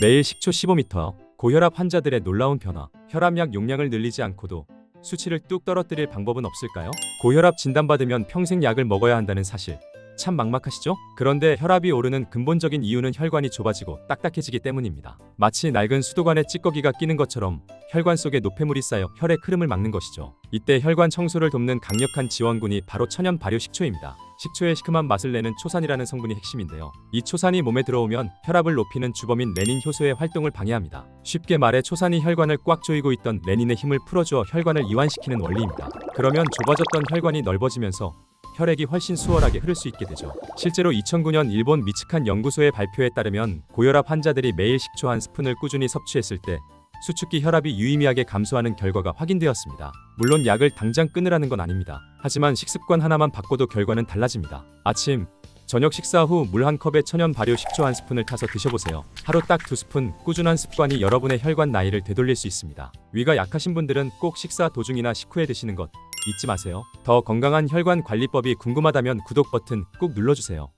매일 식초 15m. 고혈압 환자들의 놀라운 변화. 혈압약 용량을 늘리지 않고도 수치를 뚝 떨어뜨릴 방법은 없을까요? 고혈압 진단받으면 평생 약을 먹어야 한다는 사실. 참 막막하시죠? 그런데 혈압이 오르는 근본적인 이유는 혈관이 좁아지고 딱딱해지기 때문입니다. 마치 낡은 수도관에 찌꺼기가 끼는 것처럼 혈관 속에 노폐물이 쌓여 혈의 흐름을 막는 것이죠. 이때 혈관 청소를 돕는 강력한 지원군이 바로 천연 발효 식초입니다. 식초의 시큼한 맛을 내는 초산이라는 성분이 핵심인데요. 이 초산이 몸에 들어오면 혈압을 높이는 주범인 레닌 효소의 활동을 방해합니다. 쉽게 말해 초산이 혈관을 꽉 조이고 있던 레닌의 힘을 풀어주어 혈관을 이완시키는 원리입니다. 그러면 좁아졌던 혈관이 넓어지면서 혈액이 훨씬 수월하게 흐를 수 있게 되죠. 실제로 2009년 일본 미츠칸 연구소의 발표에 따르면 고혈압 환자들이 매일 식초 한 스푼을 꾸준히 섭취했을 때 수축기 혈압이 유의미하게 감소하는 결과가 확인되었습니다. 물론 약을 당장 끊으라는 건 아닙니다. 하지만 식습관 하나만 바꿔도 결과는 달라집니다. 아침, 저녁 식사 후 물 한 컵에 천연 발효 식초 한 스푼을 타서 드셔보세요. 하루 딱 두 스푼 꾸준한 습관이 여러분의 혈관 나이를 되돌릴 수 있습니다. 위가 약하신 분들은 꼭 식사 도중이나 식후에 드시는 것 잊지 마세요. 더 건강한 혈관 관리법이 궁금하다면 구독 버튼 꾹 눌러주세요.